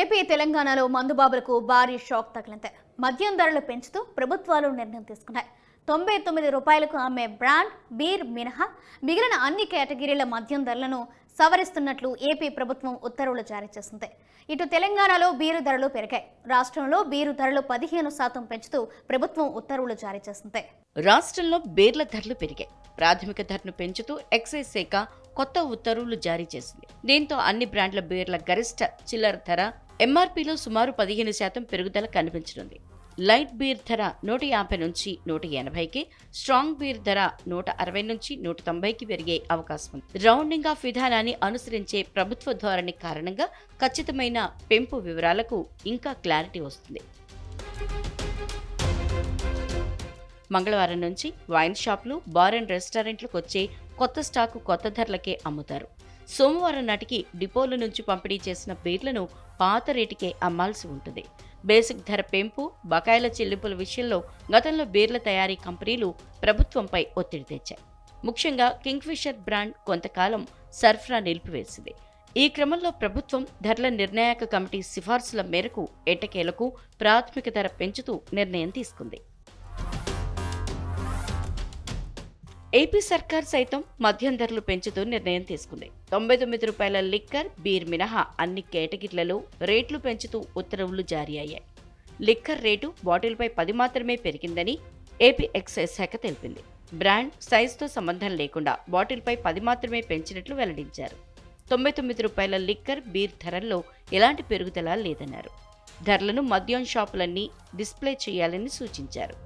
AP తెలంగాణలో మందుబాబులకు భారీ shock తగిలింది. మద్యం ధరలు పెంచుతూ ప్రభుత్వాలు నిర్ణయం తీసుకున్నాయి. తొంభై తొమ్మిది రూపాయలకు అమ్మే బ్రాండ్ బీర్ మినహా మిగిలిన అన్ని కేటగిరీల మద్యం ధరలను సవరిస్తున్నట్లు ఏపీ ప్రభుత్వం ఉత్తర్వులు జారీ చేసింది. ఇటు తెలంగాణలో బీరు ధరలు పెరిగాయి. రాష్ట్రంలో బీరు ధరలు పదిహేను శాతం పెంచుతూ ప్రభుత్వం ఉత్తర్వులు జారీ చేసింది. రాష్ట్రంలో బీర్ల ధరలు పెరిగాయి. ప్రాథమిక ధరను పెంచుతూ ఎక్సైజ్ శాఖ కొత్త ఉత్తర్వులు జారీ చేసింది. దీంతో అన్ని బ్రాండ్ల బీర్ల గరిష్ట చిల్లర ధర ఎంఆర్పీలో సుమారు పదిహేను శాతం పెరుగుదల కనిపించనుంది. లైట్ బీర్ ధర నూట యాభై నుంచి నూట ఎనభైకి స్ట్రాంగ్ బీర్ ధర నూట అరవై నుంచి నూట తొంభైకి పెరిగే అవకాశం ఉంది. రౌండింగ్ ఆఫ్ విధానాన్ని అనుసరించే ప్రభుత్వ ధోరణి కారణంగా ఖచ్చితమైన పెంపు వివరాలకు ఇంకా క్లారిటీ వస్తుంది. మంగళవారం నుంచి వైన్ షాపులు బార్ అండ్ రెస్టారెంట్లకు వచ్చే కొత్త స్టాకు కొత్త ధరలకే అమ్ముతారు. సోమవారం నాటికి డిపోల నుంచి పంపిణీ చేసిన బీర్లను పాత రేటుకే అమ్మాల్సి ఉంటుంది. బేసిక్ ధర పెంపు బకాయిల చెల్లింపుల విషయంలో గతంలో బీర్ల తయారీ కంపెనీలు ప్రభుత్వంపై ఒత్తిడి తెచ్చాయి. ముఖ్యంగా కింగ్ఫిషర్ బ్రాండ్ కొంతకాలం సరఫరా నిలిపివేసింది. ఈ క్రమంలో ప్రభుత్వం ధరల నిర్ణాయక కమిటీ సిఫార్సుల మేరకు ఎట్టకేలకు ప్రాథమిక ధర పెంచుతూ నిర్ణయం తీసుకుంది. ఏపీ సర్కార్ సైతం మద్యం ధరలు పెంచుతూ నిర్ణయం తీసుకుంది. తొంభై తొమ్మిది రూపాయల లిక్కర్ బీర్ మినహా అన్ని కేటగిరీలలో రేట్లు పెంచుతూ ఉత్తర్వులు జారీ అయ్యాయి. లిక్కర్ రేటు బాటిల్పై పది మాత్రమే పెరిగిందని ఏపీ ఎక్సైజ్ శాఖ తెలిపింది. బ్రాండ్ సైజుతో సంబంధం లేకుండా బాటిల్పై పది మాత్రమే పెంచినట్లు వెల్లడించారు. తొంభై తొమ్మిది రూపాయల లిక్కర్ బీర్ ధరల్లో ఎలాంటి పెరుగుదల లేదన్నారు. ధరలను మద్యం షాపులన్నీ డిస్ప్లే చేయాలని సూచించారు.